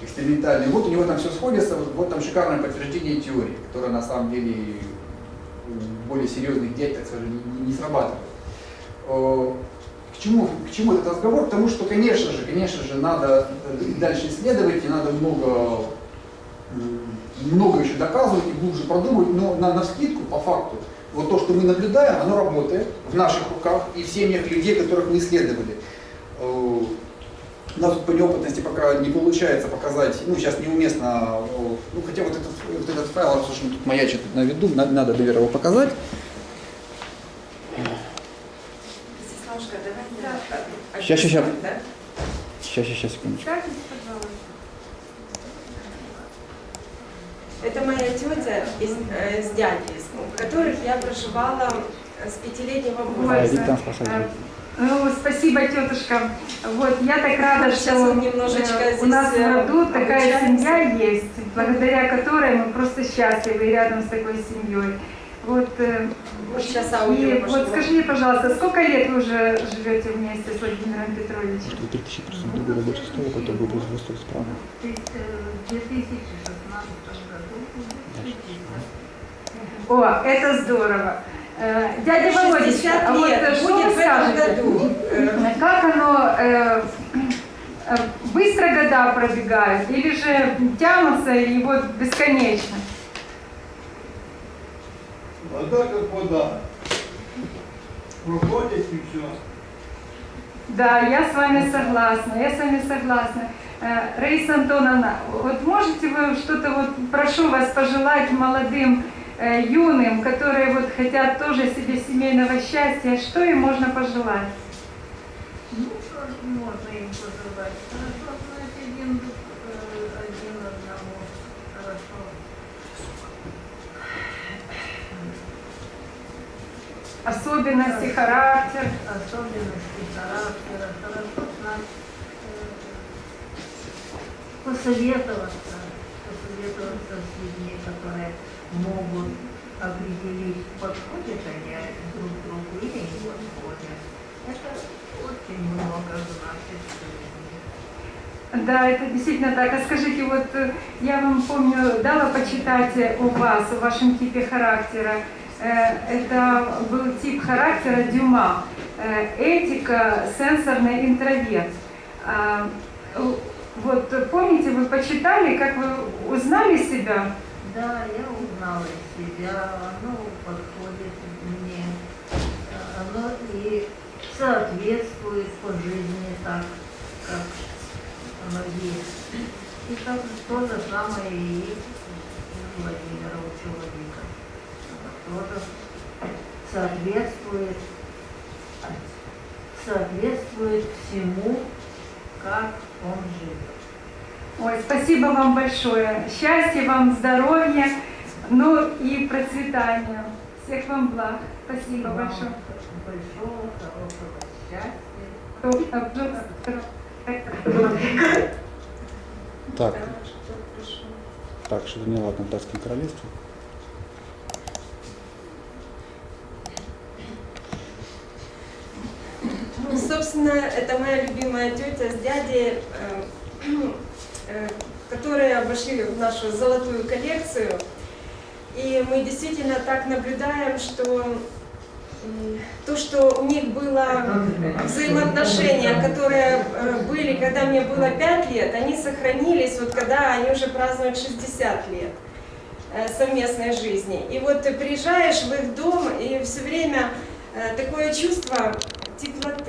экспериментальный. Вот у него там все сходится, вот, вот там шикарное подтверждение теории, которая на самом деле в более серьезных скажем, не, не срабатывает. Э, К чему, к чему этот разговор? К тому, что, конечно же, конечно же, надо э, дальше исследовать, и надо много, много еще доказывать и глубже продумывать, но на, на скидку, по факту, вот то, что мы наблюдаем, оно работает в наших руках и в семьях людей, которых мы исследовали. У нас по неопытности пока не получается показать, ну сейчас неуместно, ну хотя вот этот, вот этот файл, раз уж он тут маячит на виду, на- надо, наверное, его показать. Сеструшка, давай да. Ща, ща. Да? Сейчас, сейчас, секундочку. Это моя тетя из, э, с дядей, с- у которых я проживала с пятилетнего возраста. Спасатель. Ну, спасибо, тетушка. Вот, я так рада, Сейчас что немножечко э, у нас в э, роду такая семья есть, благодаря которой мы просто счастливы рядом с такой семьей. Вот, э, Вот сейчас аудио и пошло. вот скажите, пожалуйста, сколько лет вы уже живете вместе с Владимиром Петровичем? 2000 года больше стоило, потом был Восток справа. В 2016 году О, это здорово. Э, Дядя Володя, 60 а вот э, что будет вы скажете? году. Э, Как оно э, быстро года пробегают или же тянутся и вот бесконечно? Вода как вода. Проходит и все. Да, я с вами согласна, я с вами согласна. Раиса Антоновна, вот можете вы что-то, вот прошу вас пожелать молодым юным, которые вот хотят тоже себе семейного счастья, что им можно пожелать? Ну, что можно им пожелать? Хорошо знать один, э, один одному. Хорошо. Особенности, характер. Особенности характера. Хорошо знать, э, посоветоваться. Посоветоваться с людьми, которые могут определить, подходят они друг другу или не подходят. Это очень много значит. Да, это действительно так. А скажите, вот э, я вам помню, дала почитать э, о вас, о вашем типе характера. Э, Это был тип характера Дюма. Этика, сенсорный интроверт. А, Вот помните, вы почитали, как вы узнали себя? Да, я узнала себя, оно подходит мне, оно и соответствует по жизни так, как оно есть. И так то же самое и Владимира у человека. Оно тоже соответствует, соответствует всему, как он живет. Ой, спасибо вам большое. Счастья вам, здоровья, ну и процветания. Всех вам благ. Спасибо Вам большое. Большого, хорошего счастья. Так, так, что-то неладно в датском королевстве. Ну, собственно, это моя любимая тетя с дядей, э, э, которые обошли нашу золотую коллекцию. И мы действительно так наблюдаем, что то, что у них было взаимоотношения, которые э, были, когда мне было 5 лет, они сохранились, вот когда они уже празднуют 60 лет э, совместной жизни. И вот ты приезжаешь в их дом, и все время такое чувство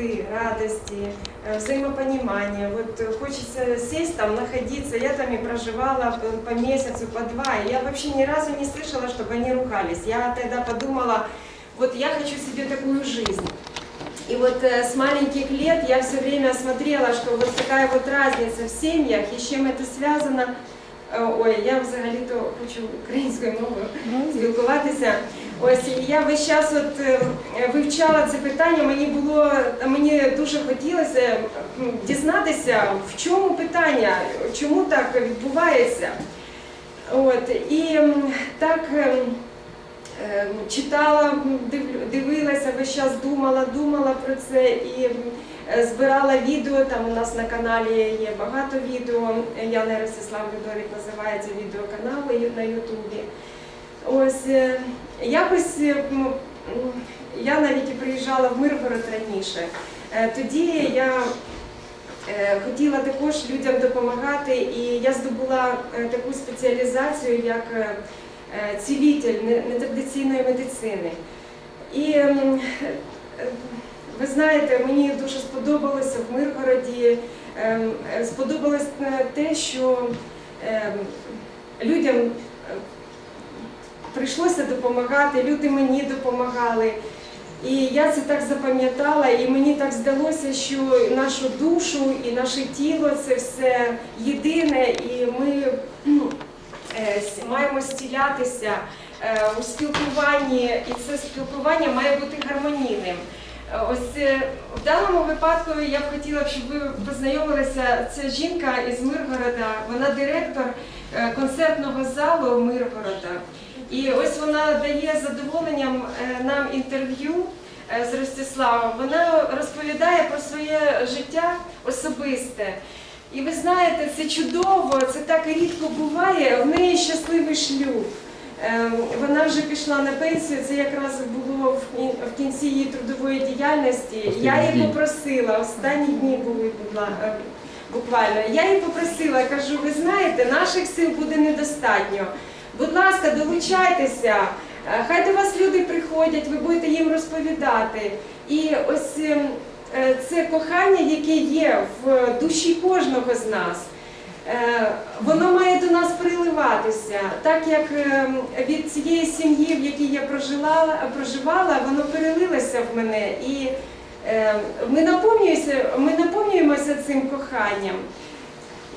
теплоты, радости, э, взаимопонимания. Вот э, хочется сесть там, находиться. Я там и проживала по, по месяцу, по два. И я вообще ни разу не слышала, чтобы они ругались. Я тогда подумала, вот я хочу себе такую жизнь. И вот э, с маленьких лет я все время смотрела, что вот такая вот разниця в семьях, і з чим це зв'язано. Е, Ой, я взагалі-то хочу українською мовою спілкуватися. Ось я весь час от е, вивчала це питання. Мені було мені дуже хотілося дізнатися, в чому питання, чому так відбувається. От і так. ем, Ем, читала, дивилася, весь час думала, думала про це. І збирала відео, там у нас на каналі є багато відео. Яна Ростислав Людовік називається відеоканал на Ютубі. Ось е, якось е, я навіть приїжджала в Миргород раніше. Е, Тоді я е, хотіла також людям допомагати, і я здобула таку спеціалізацію як цілитель не- нетрадиційної медицини. І ви знаєте, мені дуже сподобалося в Миргороді. Сподобалось те, що людям прийшлося допомагати, люди мені допомагали. І я це так запам'ятала, і мені так здалося, що нашу душу і наше тіло це все єдине, і ми кхм, е, маємо стілятися е, у спілкуванні, і це спілкування має бути гармонійним. Ось е, в даному випадку я б хотіла, щоб ви познайомилися. Це жінка із Миргорода, вона директор концертного залу Миргорода. І ось вона дає задоволенням е, нам інтерв'ю е, з Ростиславом. Вона розповідає про своє життя особисте. І ви знаєте, це чудово, це так рідко буває. В неї щасливий шлюб. Ем, Вона вже пішла на пенсію. Це якраз було в кінці її трудової діяльності. Я її попросила, останні дні були е, буквально. Я її попросила, кажу, ви знаєте, наших сил буде недостатньо. Будь ласка, долучайтеся. Е, Хай до вас люди приходять, ви будете їм розповідати. І ось ем, е, це кохання, яке є в душі кожного з нас. Е, Воно має до нас приливатися, так як ем, від цієї сім'ї, в якій я прожила, проживала, воно перелилося в мене, і е, ми наповнюємося, ми наповнюємося цим коханням.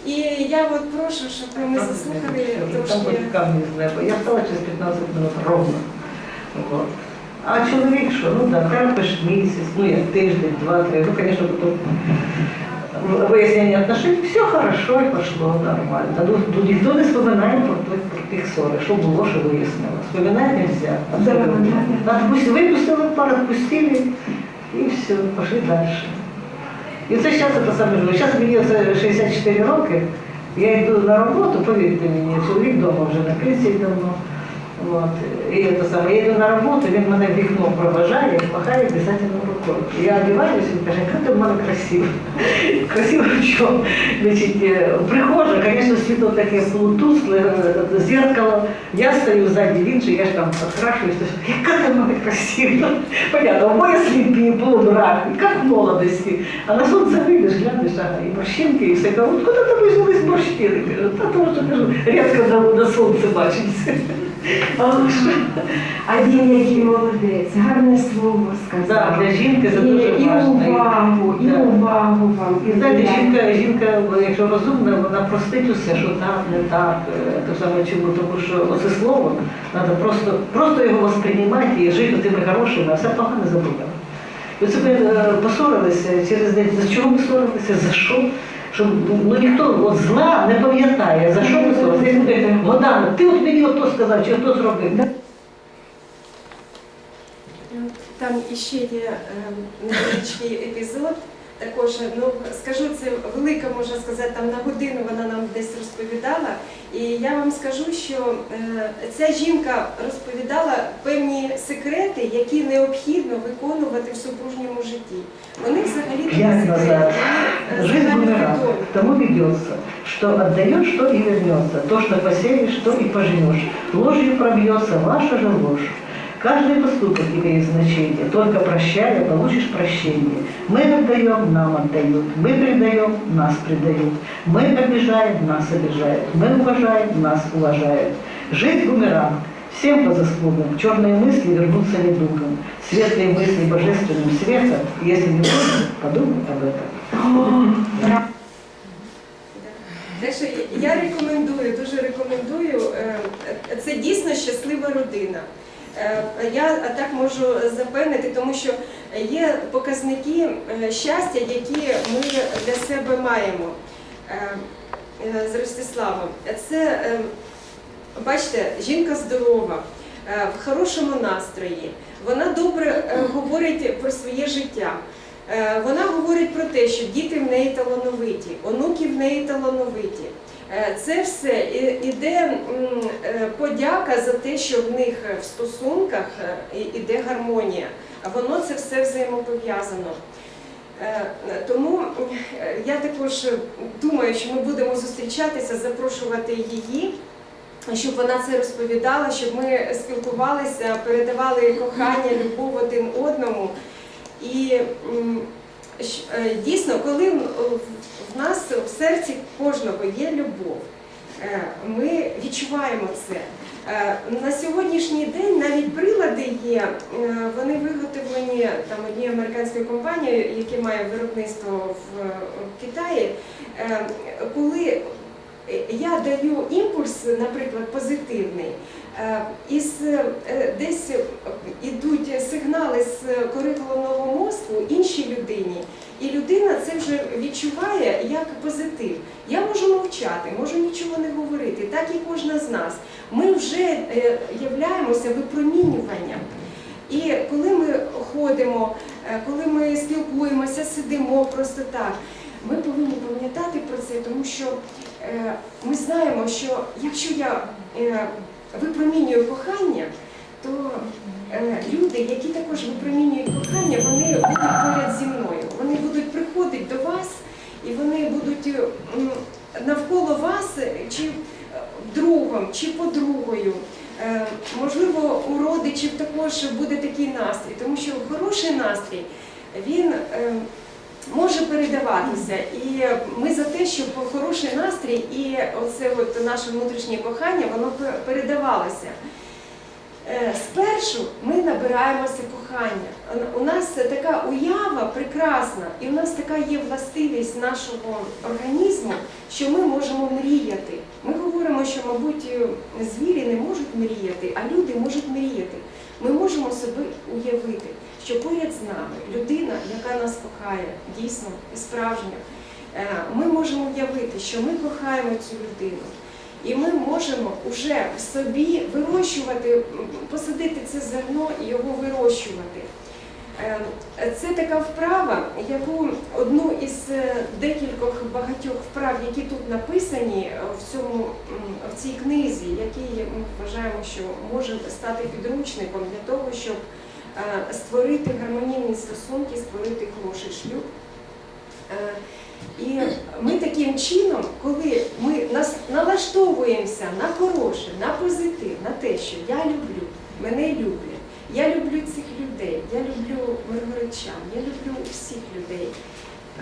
І я от прошу, щоб ми заслухали Там трошки. камни с неба. Я встала через 15 минут ровно. Вот. А чоловік що? Ну да, терпиш місяць, ну як тиждень, два-три. Ну, конечно, потом выяснение отношений, все хорошо и пошло нормально. Ну, ну, никто не вспоминає про, тих- ссори, що було, що вияснило. Вспоминать нельзя. Абсолютно. Отпусти, випустили пар, отпустили, і все, пошли дальше. І це зараз це саме. Зараз мені це 64 роки. Я йду на роботу, повірте мені, чоловік вдома вже на пенсії давно. От. І це саме, я йду на роботу, він мене в вікно проважає, махає обов'язково рукою. Я одягаюся, він каже, яка ти в мене красива. Красиво в чому? Значить, е, прихожа, звісно, світло таке полутускле, е, зеркало. Я стою ззаді, він же, я ж там підкрашуюсь, то що, яка ти в мене красива. Понятно, обоє сліпі, полумрак, як в молодості. А на сонце вийдеш, глянеш, ага, і морщинки, і все. Кажу, куди тебе взялись морщини? Кажу, та тому що кажу, рідко на, на сонце він який молодець, гарне слово сказав. Да, для жінки це і, дуже і важливо. увагу, і Да. увагу вам. І знаєте, жінка, жінка, якщо розумна, вона простить усе, що так, не так. е, То саме чому, тому що оце слово треба просто, просто його восприймати і жити тими хорошими, а все погане забудемо. І оце ми посорилися через день. За чого ми ссорилися? За що? Щоб ну ніхто от зла не пам'ятає, за що ми ссорилися. Як ти от мені ото сказав, чи ото зробив. Там іще є ем, невеличкий епізод. Також, ну скажу, це велика, можна сказати, там на годину вона нам десь розповідала. І я вам скажу, що е, ця жінка розповідала певні секрети, які необхідно виконувати в супружньому житті. Вони взагалі Пять назад. е, Жизнь. Тому ведется, что отдаешь, то и вернется. То, что посеешь, то и пожнешь. Ложью пробьется ваша же ложь. Каждый поступок имеет значение. Только прощая, получишь прощение. Мы отдаем, нам отдают. Мы предаем, нас предают. Мы обижаем, нас обижают. Мы уважаем, нас уважают. Жизнь бумеранг. Всем по заслугам. Черные мысли вернутся недугом. Светлые мысли божественным светом. Если не поздно, подумай об этом. Що я рекомендую, дуже рекомендую. Це дійсно щаслива родина. Е, Я так можу запевнити, тому що є показники е, щастя, які ми для себе маємо Е, з Ростиславом. Це, бачите, жінка здорова, в хорошому настрої. Вона добре говорить про своє життя. Вона говорить про те, що діти в неї талановиті, онуки в неї талановиті. Е, Це все іде е, подяка за те, що в них в стосунках е, іде гармонія, воно це все взаємопов'язано. Тому я також думаю, що ми будемо зустрічатися, запрошувати її, щоб вона це розповідала, щоб ми спілкувалися, передавали кохання, любов один одному. І дійсно, коли в нас в серці кожного є любов, е, ми відчуваємо це. Е, На сьогоднішній день навіть прилади є, е, вони виготовлені там однією американською компанією, яка має виробництво в е, Китаї. Е, Коли я даю імпульс, наприклад, позитивний, е, із е, десь ідуть сигнали з кори головного мозку іншій людині, і людина це вже відчуває як позитив. Я можу мовчати, можу нічого не говорити, так і кожна з нас. Ми вже е, являємося випромінюванням. І коли ми ходимо, коли ми спілкуємося, сидимо просто так, ми повинні пам'ятати про це, тому що ми знаємо, що якщо я е, випромінюю кохання, то е, люди, які також випромінюють кохання, вони будуть поряд зі мною. Вони будуть приходити до вас і вони будуть е, навколо вас, е, чи е, другом, чи подругою. Е, Можливо, у родичів також буде такий настрій, тому що хороший настрій він е, може передаватися. І ми за те, щоб хороший настрій і оце от наше внутрішнє кохання, воно передавалося. Е, Спершу ми набираємося кохання. У нас така уява прекрасна, і у нас така є властивість нашого організму, що ми можемо мріяти. Ми говоримо, що, мабуть, звірі не можуть мріяти, а люди можуть мріяти. Ми можемо собі уявити, що поряд з нами людина, яка нас кохає, дійсно і справжня, е, ми можемо уявити, що ми кохаємо цю людину. І ми можемо вже в собі вирощувати, посадити це зерно і його вирощувати. Е, Це така вправа, яку одну із е, декількох багатьох вправ, які тут написані в, цьому, в цій книзі, які ми вважаємо, що може стати підручником для того, щоб створити гармонійні стосунки, створити хороший шлюб. Е, І ми таким чином, коли ми нас налаштовуємося на хороше, на позитив, на те, що я люблю, мене люблять, я люблю цих людей, я люблю миргородчан, я люблю всіх людей.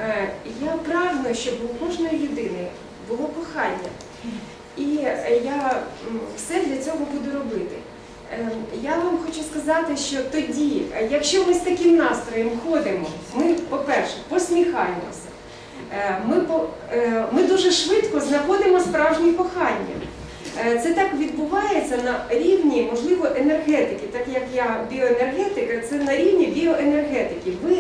Е, Я прагну, щоб у кожної людини було кохання. І е, я все для цього буду робити. Е, Я вам хочу сказати, що тоді, е, якщо ми з таким настроєм ходимо, ми, по-перше, посміхаємося. Е, Ми, е, ми дуже швидко знаходимо справжнє кохання. Це так відбувається на рівні, можливо, енергетики, так як я біоенергетика, це на рівні біоенергетики. Ви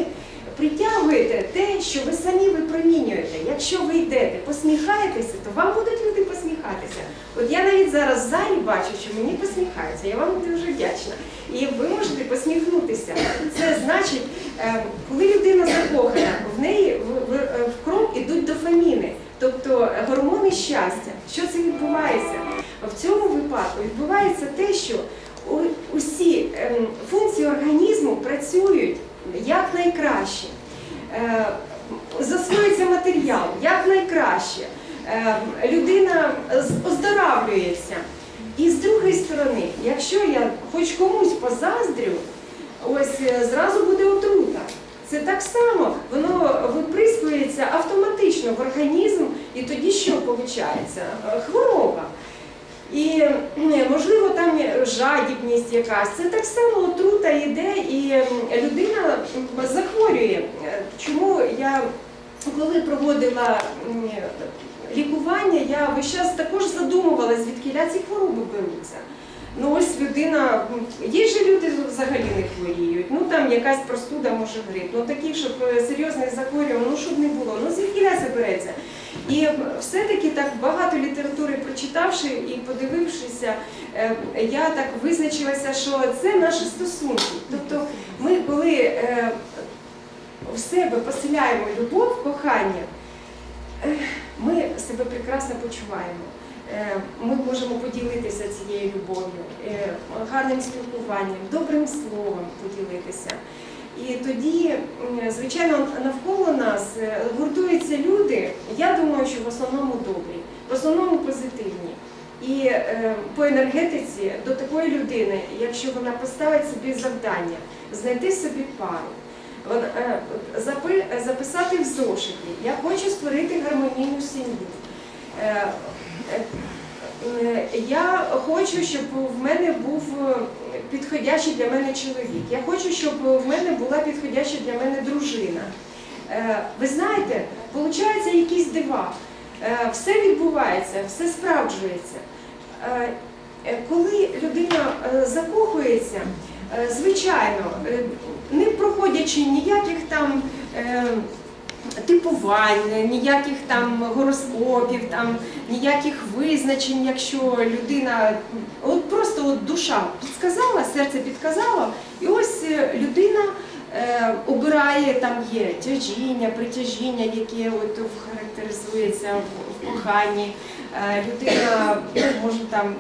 притягуєте те, що ви самі випромінюєте. Якщо ви йдете, посміхаєтеся, то вам будуть люди посміхатися. От я навіть зараз в залі бачу, що мені посміхаються. Я вам дуже вдячна. І ви можете посміхнутися. Це значить, е, коли людина закохана, в неї в, в, в кров ідуть дофаміни, тобто гормони щастя. Що це відбувається? В цьому випадку відбувається те, що усі ем, функції організму працюють як найкраще. Е, Засвоюється матеріал як найкраще. Е, Людина оздоравлюється. І з другої сторони, якщо я хоч комусь позаздрю, ось е, зразу буде отрута. Це так само, воно виприскується автоматично в організм, і тоді що виходить? Хвороба. І е, можливо там жадібність якась. Це так само отрута йде, і людина захворює. Чому я коли проводила лікування, я весь час також задумувалась, звідки ці хвороби беруться. Ну ось людина, є ж люди взагалі не хворіють, ну там якась простуда, може грип, ну таких, щоб е, серйозних захворювань, ну щоб не було, ну звідки. І все-таки так багато літератури прочитавши і подивившися, е, я так визначилася, що це наші стосунки. Тобто ми коли е, в себе поселяємо любов, кохання, е, ми себе прекрасно почуваємо. Ми можемо поділитися цією любов'ю, гарним спілкуванням, добрим словом поділитися. І тоді, звичайно, навколо нас е, гуртуються люди, я думаю, що в основному добрі, в основному позитивні. І е, по енергетиці до такої людини, якщо вона поставить собі завдання, знайти собі пару, е, запи- записати в зошиті, я хочу створити гармонійну сім'ю. Е, Я хочу, щоб в мене був е, підходящий для мене чоловік. Я хочу, щоб в мене була підходяща для мене дружина. Е, Ви знаєте, виходять якісь дива. Все відбувається, все справджується. Коли людина закохується, звичайно, не проходячи ніяких там типувань, ніяких там гороскопів, там ніяких визначень, якщо людина от просто от душа підказала, серце підказало, і ось е, людина е, обирає, там є тяжіння, притяжіння, яке от характеризується в, коханні. Е, людина ну, може там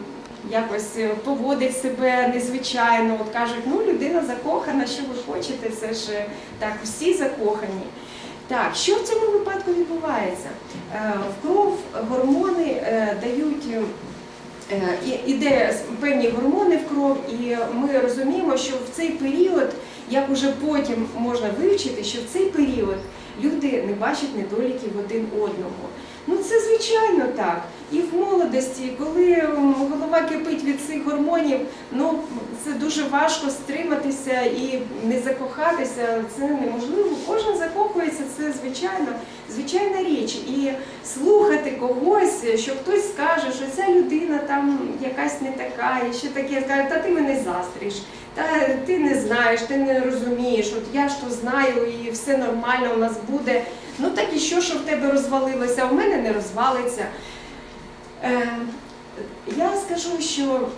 якось поводить себе незвичайно. От кажуть, ну людина закохана, що ви хочете, це ж так, всі закохані. Так, що в цьому випадку відбувається? Е, В кров гормони е, дають. е, Іде певні гормони в кров, і ми розуміємо, що в цей період, як уже потім можна вивчити, що в цей період люди не бачать недоліків один одного. Ну це звичайно так. І в молодості, коли голова кипить від цих гормонів, ну це дуже важко стриматися і не закохатися. Це неможливо. Кожен закохується, це звичайно, звичайна річ. І слухати когось, що хтось скаже, що ця людина там якась не така, і ще таке скаже, та ти мене заздриш. Та ти не знаєш, ти не розумієш, от я ж то знаю, і все нормально у нас буде. Ну так і що, що в тебе розвалилося, а в мене не розвалиться. Е, я скажу, що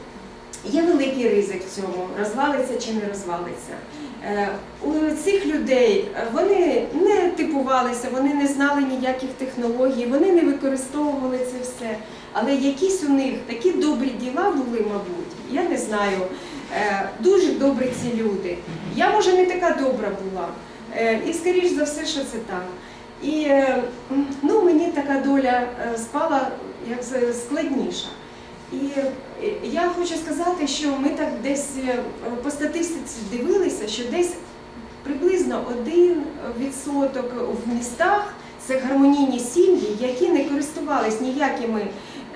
є великий ризик в цьому, розвалиться чи не розвалиться. Е, у цих людей вони не типувалися, вони не знали ніяких технологій, вони не використовували це все. Але якісь у них такі добрі діла були, мабуть, я не знаю. Е, Дуже добрі ці люди. Я, може, не така добра була. Е, І, скоріш за все, що це так. І ну, мені така доля спала як складніша. І е, я хочу сказати, що ми так десь е, по статистиці дивилися, що десь приблизно один відсоток в містах це гармонійні сім'ї, які не користувались ніякими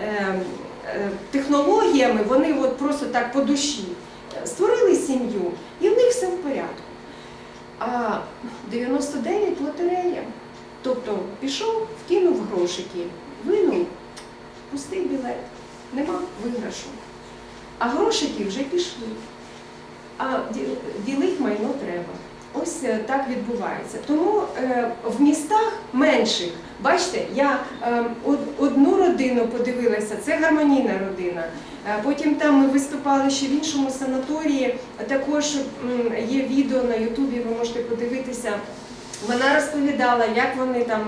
е, технологіями, вони от просто так по душі створили сім'ю, і в них все в порядку. А 99 лотерея. Тобто пішов, вкинув грошики, винув, пустий білет, нема виграшу. А грошики вже пішли. А ді- ділить майно треба. Ось е, так відбувається. Тому е, в містах менших, бачите, я е, одну родину подивилася, це гармонійна родина. Потім там ми виступали ще в іншому санаторії. Також є відео на Ютубі, ви можете подивитися. Вона розповідала, як вони там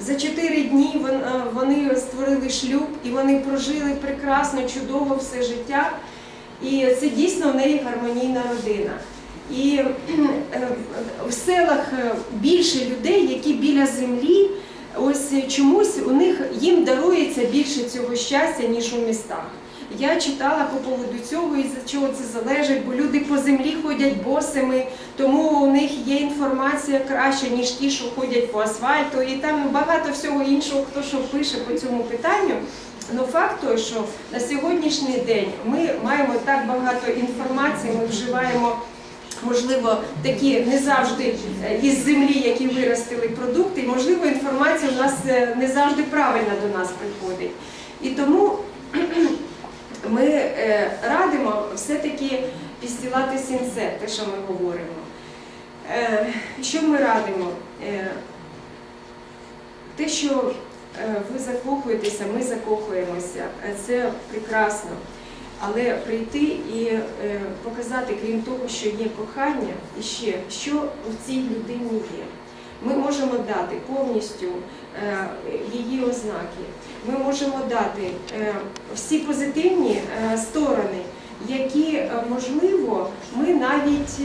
за чотири дні е, вони створили шлюб і вони прожили прекрасно, чудово все життя. І це дійсно в неї гармонійна родина. І е, в селах е, більше людей, які біля землі, ось чомусь у них їм дарується більше цього щастя, ніж у містах. Я читала по поводу цього і за чого це залежить, бо люди по землі ходять босими, тому у них є інформація краща, ніж ті, що ходять по асфальту, і там багато всього іншого, хто що пише по цьому питанню. Ну факт той, що на сьогоднішній день ми маємо так багато інформації, ми вживаємо. Можливо, такі не завжди е, із землі, які виростили продукти, можливо, інформація у нас е, не завжди правильно до нас приходить. І тому ми е, радимо все-таки підстілати сінце, те, що ми говоримо. Е, Що ми радимо? Е, Те, що ви закохуєтеся, ми закохуємося, це прекрасно. Але прийти і показати, крім того, що є кохання, і ще що в цій людині є. Ми можемо дати повністю її ознаки. Ми можемо дати е, всі позитивні е, сторони, які, е, можливо, ми навіть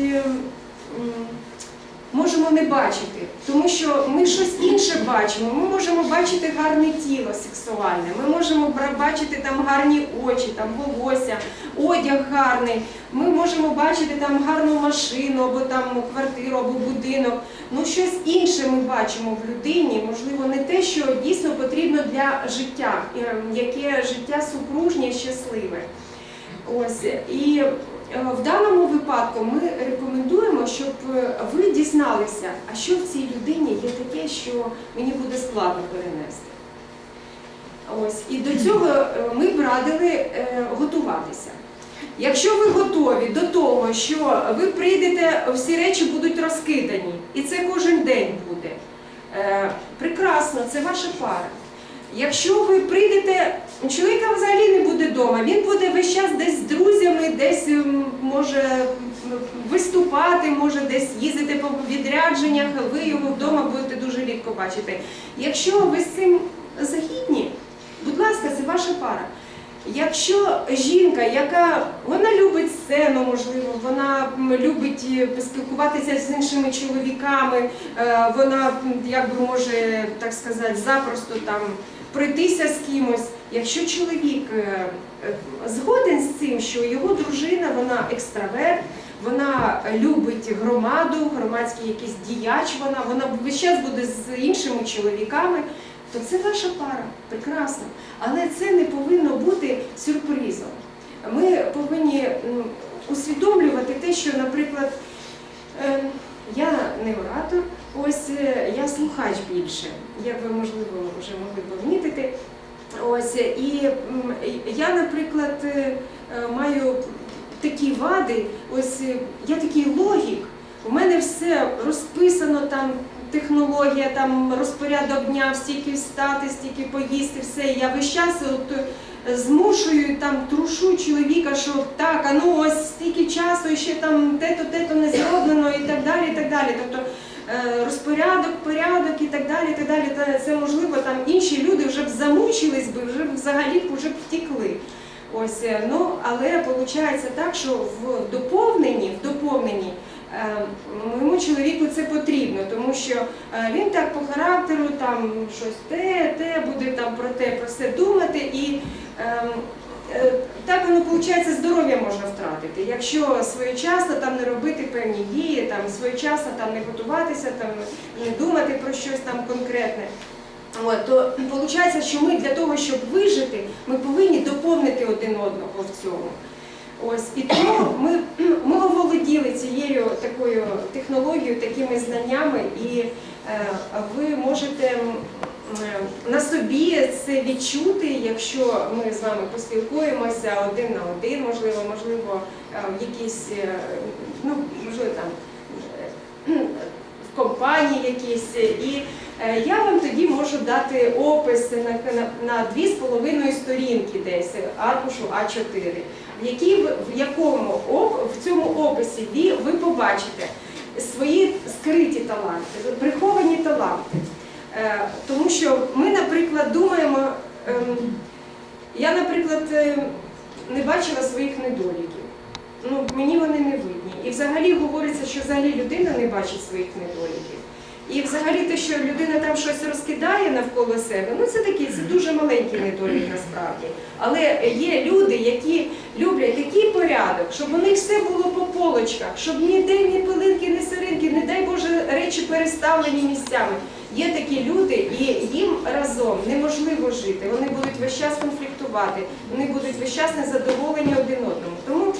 можемо не бачити, тому що ми щось інше бачимо. Ми можемо бачити гарне тіло сексуальне, ми можемо бачити там гарні очі, там волосся, одяг гарний. Ми можемо бачити там гарну машину, або там квартиру, або будинок. Ну щось інше ми бачимо в людині, можливо, не те, що дійсно потрібно для життя, е, яке життя супружнє, щасливе. Ось і в даному випадку ми рекомендуємо, щоб е, ви дізналися, а що в цій людині є таке, що мені буде складно перенести. Ось і до цього е, ми б радили е, готуватися. Якщо ви готові до того, що ви прийдете, всі речі будуть розкидані, і це кожен день буде. е, Прекрасно, це ваша пара. Якщо ви прийдете, чоловіка взагалі не буде вдома, він буде весь час десь з друзями, десь може виступати, може десь їздити по відрядженнях, ви його вдома будете дуже рідко бачити. Якщо ви з цим загідні, будь ласка, це ваша пара. Якщо жінка, яка вона любить сцену, можливо, вона любить е, поспілкуватися з іншими чоловіками, е, вона як би може так сказати, запросто там пройтися з кимось. Якщо чоловік е, е, згоден з цим, що його дружина, вона екстраверт, вона любить громаду, громадський якийсь діяч, вона, вона весь час буде з іншими чоловіками, то це ваша пара, прекрасно. Але це не повинно бути сюрпризом. Ми повинні усвідомлювати те, що, наприклад, е, я не оратор, ось е, я слухач більше, як ви можливо вже могли помітити. Ось і я, наприклад, е, е, маю такі вади, ось е, я такий логік, у мене все розписано там. Технологія, там розпорядок дня, стільки встати, стільки поїсти, все. Я весь час от, е, змушую там трушу чоловіка, що так, а ну ось стільки часу, ще там те-то, те-то не зроблено, і так далі. і так далі. Тобто е, розпорядок, порядок і так далі. так далі. Це можливо там інші люди вже б замучились би, вже б взагалі вже б втікли. Ось, е, ну, але виходить так, що в доповненні, в доповненні е, моєму чоловіку це потрібно, тому що е, він так по характеру там щось те, те, буде там про те, про все думати і. Е, Так воно виходить, здоров'я можна втратити. Якщо своєчасно там не робити певні дії, там своєчасно там не готуватися, там не думати про щось там конкретне. От, то виходить, що ми для того, щоб вижити, ми повинні доповнити один одного в цьому. Ось і тому ми, ми оволоділи цією такою технологією, такими знаннями, і е, ви можете на собі це відчути, якщо ми з вами поспілкуємося один на один, можливо, можливо, е, якісь, е, ну можливо, там е, в компанії якісь. І е, я вам тоді можу дати опис на дві з половиною сторінки десь аркушу А4, в, якій, в якому в цьому описі ви, ви побачите свої скриті таланти, приховані таланти. Е, Тому що ми, наприклад, думаємо, ем, я, наприклад, е, не бачила своїх недоліків. Ну, мені вони не видні. І взагалі говориться, що взагалі людина не бачить своїх недоліків. І взагалі те, що людина там щось розкидає навколо себе, ну це такий, це дуже маленький недолік насправді. Але є люди, які люблять такий порядок, щоб у них все було по полочках, щоб ніде ні пилинки, ні сиринки, не дай Боже, речі переставлені місцями. Є такі люди, і їм разом неможливо жити. Вони будуть весь час конфліктувати, вони будуть весь час незадоволені один одному. Тому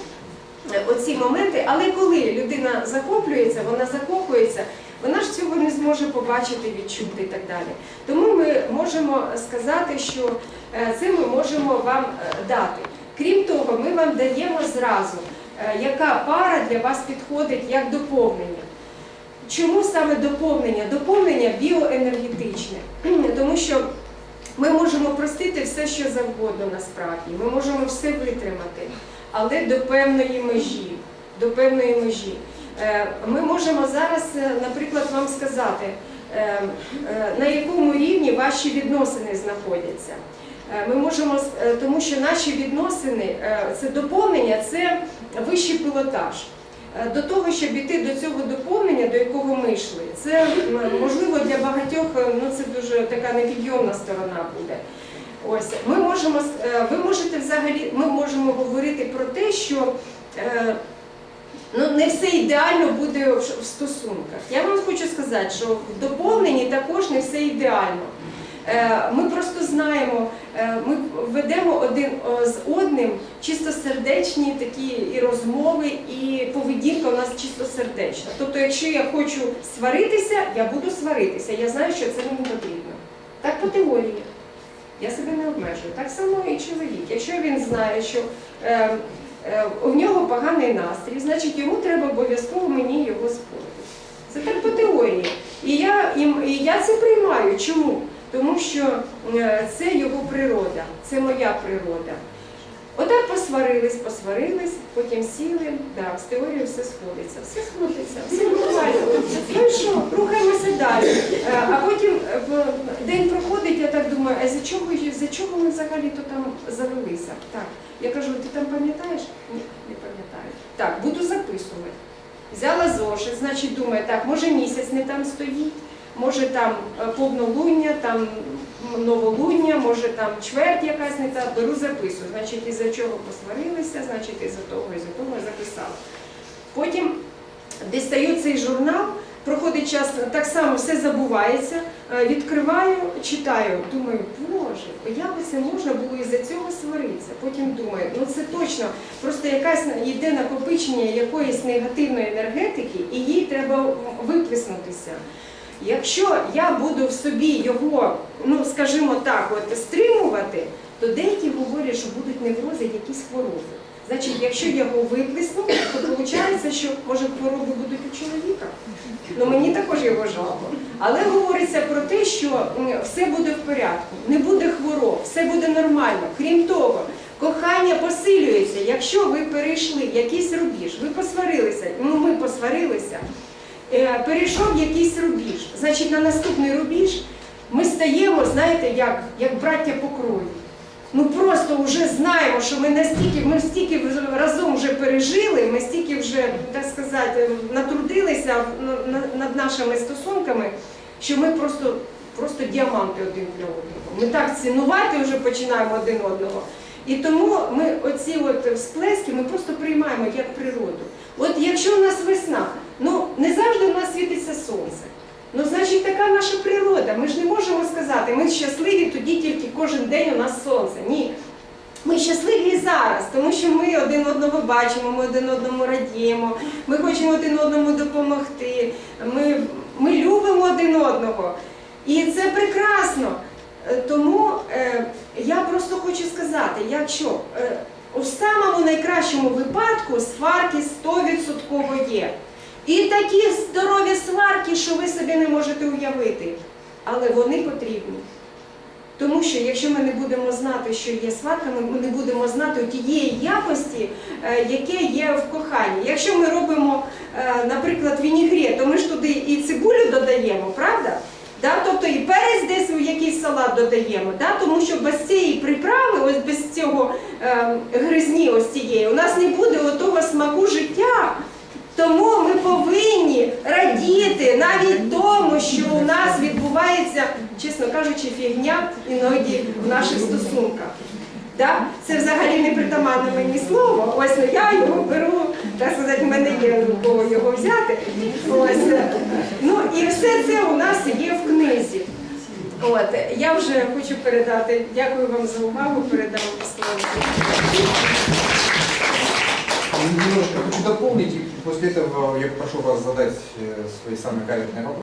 е, оці моменти, але коли людина захоплюється, вона закохується, вона ж цього не зможе побачити, відчути і так далі. Тому ми можемо сказати, що е, це ми можемо вам е, дати. Крім того, ми вам даємо зразу, яка пара для вас підходить як доповнення. Чому саме доповнення? Доповнення біоенергетичне, тому що ми можемо простити все, що завгодно насправді. Ми можемо все витримати, але до певної межі. До певної межі. Е, Ми можемо зараз, е, наприклад, вам сказати, е, на якому рівні ваші відносини знаходяться. Ми можемо, тому що наші відносини, це доповнення, це вищий пілотаж. Е, До того, щоб іти до цього доповнення, до якого ми йшли, це можливо для багатьох е, ну це дуже така непідйомна сторона буде. Ось ми можемо е, ви можете взагалі, ми можемо говорити про те, що е, ну не все ідеально буде в стосунках. Я вам хочу сказати, що в доповненні також не все ідеально. Е, Ми просто знаємо, е, ми ведемо один е, з одним чистосердечні такі і розмови, і поведінка у нас чистосердечна. Тобто, якщо я хочу сваритися, я буду сваритися. Я знаю, що це мені потрібно. Так по теорії. Я себе не обмежую. Так само і чоловік. Якщо він знає, що е, е, у нього поганий настрій, значить йому треба обов'язково мені його спорити. Це так по теорії. І я, і, і я це приймаю. Чому? Тому що е, це його природа, це моя природа. Отак посварились, посварились, потім сіли, да, з теорією все сходиться, все сходиться, все нормально. Ну що, рухаємося далі. Е, А потім е, день проходить, я так думаю, а за чого, за чого ми взагалі то там завелися? Так, я кажу, ти там пам'ятаєш? Ні, не пам'ятаю. Так, буду записувати. Взяла зошит, значить думаю, так, може місяць не там стоїть, може там е, повнолуння, там новолуння, може там чверть якась не та, беру записую. Значить, із-за чого посварилися, значить, із-за того, із-за того записала. Потім дістаю цей журнал, проходить час, так само все забувається, е, відкриваю, читаю, думаю, боже, як це можна було із-за цього сваритися. Потім думаю, ну це точно, просто якась йде накопичення якоїсь негативної енергетики, і їй треба виплеснутися. Якщо я буду в собі його, ну скажімо так, от стримувати, то деякі говорять, що будуть неврози, якісь хвороби. Значить, якщо я його виплесну, то виходить, що може хвороби будуть у чоловіка. Ну мені також його жалко. Але говориться про те, що все буде в порядку, не буде хвороб, все буде нормально. Крім того, кохання посилюється. Якщо ви перейшли якийсь рубіж, ви посварилися, ну ми посварилися, перейшов якийсь рубіж. Значить, на наступний рубіж ми стаємо, знаєте, як, як браття по крові. Ну просто вже знаємо, що ми настільки, ми стільки разом вже пережили, ми стільки вже, так сказати, натрудилися на- на- над нашими стосунками, що ми просто, просто діаманти один для одного. Ми так цінувати вже починаємо один одного. І тому ми оці от всплески ми просто приймаємо як природу. От якщо у нас весна, ну не завжди у нас світиться сонце. Ну, значить, така наша природа. Ми ж не можемо сказати, ми щасливі тоді тільки кожен день у нас сонце. Ні. Ми щасливі і зараз, тому що ми один одного бачимо, ми один одному радіємо, ми хочемо один одному допомогти, ми, ми любимо один одного. І це прекрасно. Е, Тому е, я просто хочу сказати, якщо е, у самому найкращому випадку сварки 100% є. І такі здорові сварки, що ви собі не можете уявити. Але вони потрібні. Тому що якщо ми не будемо знати, що є сварка, ми не будемо знати тієї якості, е, яке є в коханні. Якщо ми робимо, е, наприклад, вінігрет, то ми ж туди і цибулю додаємо, правда? Да? Тобто і перець десь у якийсь салат додаємо, да? тому що без цієї приправи, ось без цього е, гризні ось цієї, у нас не буде отого смаку життя. Тому ми повинні радіти навіть тому, що у нас відбувається, чесно кажучи, фігня іноді в наших стосунках. Да? Це взагалі не притаманне мені слово. Ось ну, я його беру, так сказати, в мене є у кого його взяти. Ось. Ну і все це у нас є в книзі. От, я вже хочу передати, дякую вам за увагу, передам слово Немножко хочу дополнить, и после этого я прошу вас задать э, свои самые корректные вопросы.